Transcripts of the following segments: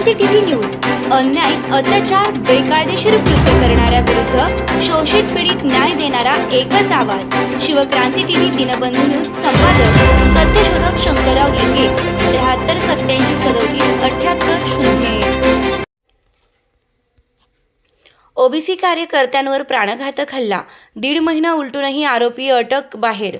Shivkranti TV news. अन्याय अत्याचार बेकायदेशीर कृत्य करणाऱ्या विरुद्ध शोषित पीडित न्याय देणारा एकच आवाज. शिवक्रांती टीव्ही दिनबंधू न्यूज संपादक सत्यशोधक शंकरराव लिंगे त्र्याहत्तर सत्याऐंशी सदोतीस अठ्याहत्तर शून्य ओबीसी कार्यकर्त्यांवर प्राणघातक हल्ला. दीड महिना उलटूनही आरोपी अटक बाहेर.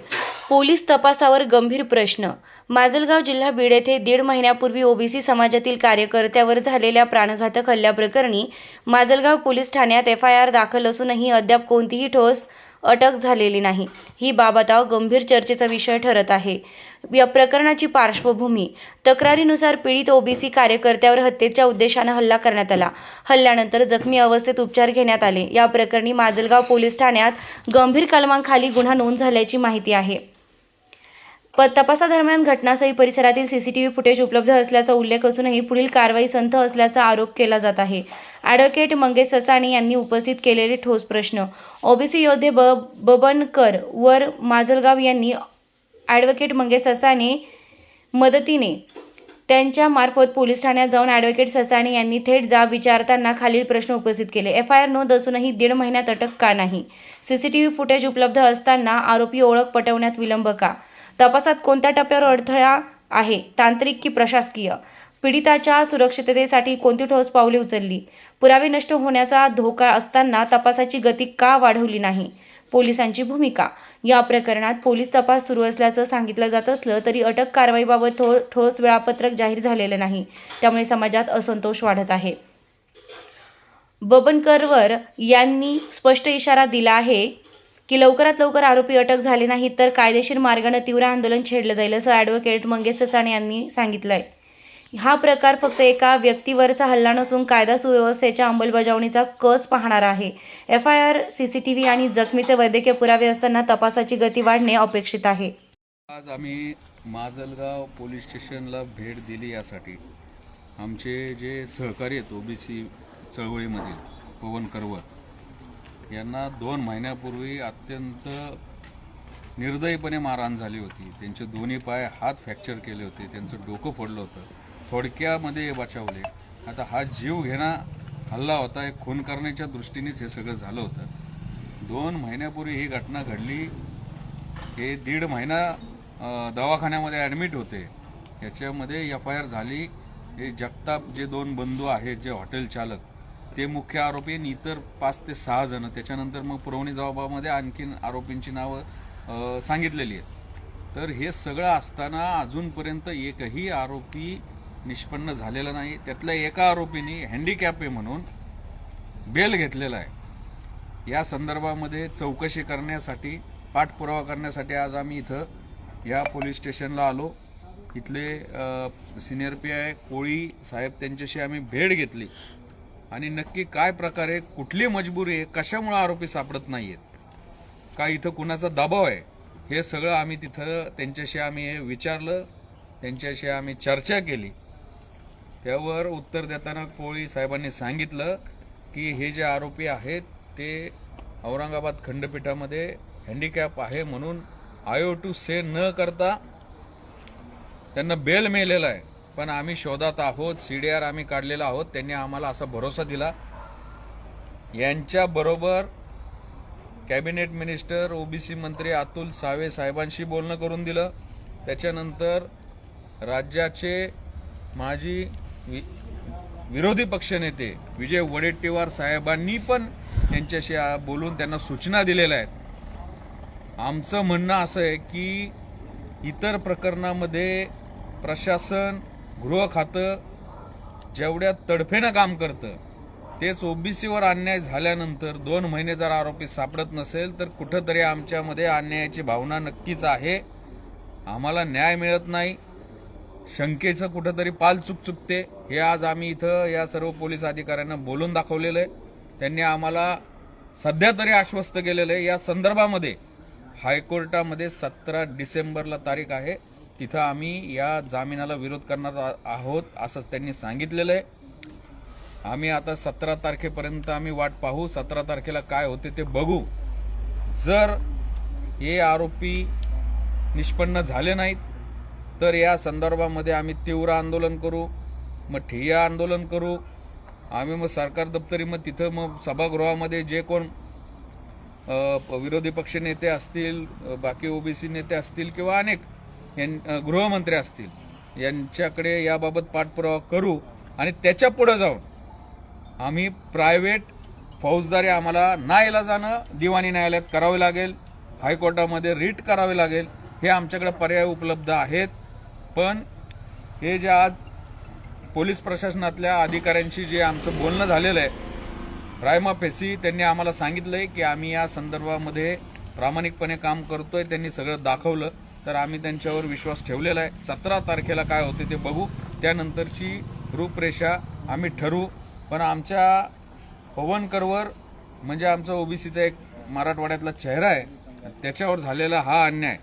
पोलीस तपासावर गंभीर प्रश्न. माजलगाव जिल्हा बीड येथे दीड महिन्यापूर्वी ओबीसी समाजातील कार्यकर्त्यावर झालेल्या प्राणघातक हल्ल्याप्रकरणी माजलगाव पोलीस ठाण्यात एफ आय आर दाखल असूनही अद्याप कोणतीही ठोस अटक झालेली नाही. ही बाब आता गंभीर चर्चेचा विषय ठरत आहे. या प्रकरणाची पार्श्वभूमी तक्रारीनुसार पीडित ओबीसी कार्यकर्त्यावर हत्येच्या उद्देशानं हल्ला करण्यात आला. हल्ल्यानंतर जखमी अवस्थेत उपचार घेण्यात आले. या प्रकरणी माजलगाव पोलीस ठाण्यात गंभीर कलमांखाली गुन्हा नोंद झाल्याची माहिती आहे. तपासादरम्यान घटनास्थळी परिसरातील सीसीटीव्ही फुटेज उपलब्ध असल्याचा उल्लेख असूनही पुढील कारवाई संथ असल्याचा आरोप केला जात आहे. ॲडव्होकेट मंगेश ससाणी यांनी उपस्थित केलेले ठोस प्रश्न. ओबीसी योद्धे ब बबनकर वर माजलगाव यांनी ॲडव्होकेट मंगेश ससाणे मदतीने त्यांच्या मार्फत पोलीस ठाण्यात जाऊन ॲडव्होकेट ससाणे यांनी थेट जाब विचारताना खालील प्रश्न उपस्थित केले. एफ आय आर नोंद असूनही दीड महिन्यात अटक का नाही? सीसीटीव्ही फुटेज उपलब्ध असताना आरोपी ओळख पटवण्यात विलंब का? तपासात कोणत्या टप्प्यावर अडथळा आहे? तांत्रिक की प्रशासकीय? पीडिताच्या सुरक्षिततेसाठी कोणती ठोस पावले उचलली? पुरावे नष्ट होण्याचा धोका असताना तपासाची गती का वाढवली नाही? पोलिसांची भूमिका? या प्रकरणात पोलीस तपास सुरू असल्याचं सांगितलं जात असलं तरी अटक कारवाईबाबत ठो ठोस वेळापत्रक जाहीर झालेलं नाही. त्यामुळे समाजात असंतोष वाढत आहे. बबनकरवर यांनी स्पष्ट इशारा दिला आहे. की लवकरात लवकर आरोपी अटक झाले नाहीत तर कायदेशीर मार्गानं तीव्र आंदोलन छेडलं जाईल असं ॲडव्होकेट मंगेश ससाणे यांनी सांगितलंय. हा प्रकार फक्त एका व्यक्तीवरचा हल्ला नसून कायदा सुव्यवस्थेच्या अंमलबजावणीचा कस पाहणार आहे. F I R C C T V आणि जखमीचे वैद्यकीय पुरावे असताना तपासाची गती वाढणे अपेक्षित आहे. आज आम्ही माजलगाव पोलीस स्टेशनला भेट दिली यासाठी. आमचे जे सहकारी आहेत ओबीसी चळवळीमधील पवन करवर यांना दोन महिन्यापूर्वी अत्यंत निर्दयीपणे मारहाण झाली होती. त्यांचे दोन्ही पाय हात फ्रॅक्चर केले होते. त्यांचं डोकं फोडलं होतं. थोडक्यामध्ये हे बचावले. आता हा जीव घेणा हल्ला होता एक खून करण्याच्या दृष्टीनेच हे सगळं झालं होतं. दोन महिन्यापूर्वी ही घटना घडली. हे दीड महिना दवाखान्यामध्ये ॲडमिट होते. याच्यामध्ये एफ आय आर झाली. हे जगताप जे दोन बंधू आहेत जे हॉटेल चालक ते मुख्य आरोपी आणि इतर पाच ते सहा जण. त्याच्यानंतर मग पुरवणी जबाबामध्ये आणखीन आरोपींची नावं सांगितलेली आहेत. तर हे सगळं असताना अजूनपर्यंत एकही आरोपी निष्पन्न झालेला नाही. त्यातल्या एका आरोपीने हँडिकॅप आहे म्हणून बेल घेतलेला आहे. या संदर्भामध्ये चौकशी करण्यासाठी पाठपुरावा करण्यासाठी आज आम्ही इथं या पोलीस स्टेशनला आलो. इथले सिनियर पी आय कोळी साहेब त्यांच्याशी आम्ही भेट घेतली. आणि नक्की काय प्रकारे कुठली मजबुरी आहे कशामुळे आरोपी सापडत नाहीयेत? का इथं कुणाचा दबाव आहे? हे सगळं आम्ही तिथं त्यांच्याशी आम्ही हे विचारलं त्यांच्याशी आम्ही चर्चा केली. त्यावर उत्तर देताना कोळी साहेबांनी सांगितलं की हे जे आरोपी आहेत ते औरंगाबाद खंडपीठामध्ये हँडिकॅप आहे म्हणून आयो टू से न करता त्यांना बेल मिळालेला आहे. पण आम्ही शोधात आहोत सी डी आर आम्ही काढलेला आहोत त्यांनी आम्हाला असा भरोसा दिला. यांच्याबरोबर कॅबिनेट मिनिस्टर ओबीसी मंत्री अतुल सावे साहेबांशी बोलणं करून दिलं. त्याच्यानंतर राज्याचे माजी वि- विरोधी पक्षनेते विजय वडेट्टीवार साहेबांनी पण त्यांच्याशी बोलून त्यांना सूचना दिलेल्या आहेत. आमचं म्हणणं असं आहे की इतर प्रकरणामध्ये प्रशासन गृह खातं जेवढ्या तडफेनं काम करतं तेच ओबीसीवर अन्याय झाल्यानंतर दोन महिने जर आरोपी सापडत नसेल तर कुठंतरी आमच्यामध्ये अन्यायाची भावना नक्कीच आहे. आम्हाला न्याय मिळत नाही. शंकेचं कुठंतरी पाल चुक चुकते. हे आज आम्ही इथं या सर्व पोलीस अधिकाऱ्यांना बोलून दाखवलेलं आहे. त्यांनी आम्हाला सध्या तरी आश्वस्त केलेलं आहे. या संदर्भामध्ये हायकोर्टामध्ये सतरा डिसेंबरला तारीख आहे. तिथं आम्ही या जामिनाला विरोध करणार आ- आहोत असं त्यांनी सांगितलेलं आहे. आम्ही आता सतरा तारखेपर्यंत आम्ही वाट पाहू सतरा तारखेला काय होते ते बघू. जर हे आरोपी निष्पन्न झाले नाहीत तर या संदर्भामध्ये आम्ही तीव्र आंदोलन करू मग ठिय्या आंदोलन करू. आम्ही मग सरकार दप्तरी मग तिथं मग सभागृहामध्ये जे कोण विरोधी पक्ष नेते असतील बाकी ओबीसी नेते असतील किंवा अनेक गृहमंत्री असतील. यांच्याकडे याबाबत पाठपुरावा करू आणि त्याच्या पुढे जाऊन आम्ही प्रायव्हेट फौजदारी आम्हाला नाईला जाणं दिवाणी न्यायालयात करावे लागेल हायकोर्टामध्ये रीट करावे लागेल हे आमच्याकडे पर्याय उपलब्ध आहेत. पण हे जे आज पोलीस प्रशासनातल्या अधिकाऱ्यांशी जे आमचं बोलणं झालेलं आहे रायमा फेसी त्यांनी आम्हाला सांगितलंय की आम्ही या संदर्भामध्ये प्रामाणिकपणे काम करतोय त्यांनी सगळं दाखवलं. तर आम्ही त्यांच्यावर विश्वास ठेवलेला आहे. सतरा तारखेला काय होते ते बघू. त्यानंतरची रूपरेषा आम्ही ठरवू. पण आमच्या पवनकरवर म्हणजे आमचा ओबीसीचा एक मराठवाड्यातला चेहरा आहे त्याच्यावर झालेला हा अन्याय.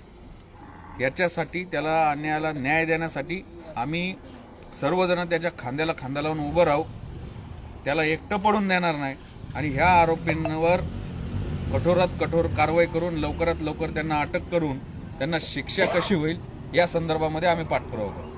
याच्यासाठी त्याला अन्यायाला न्याय देण्यासाठी आम्ही सर्वजण त्याच्या खांद्याला खांदा लावून उभं राहू. त्याला एकटं पडून देणार नाही. आणि ह्या आरोपींवर कठोरात कठोर कारवाई करून लवकरात लवकर त्यांना अटक करून त्यांना शिक्षा कशी होईल या संदर्भामध्ये आम्ही पाठपुरावा करू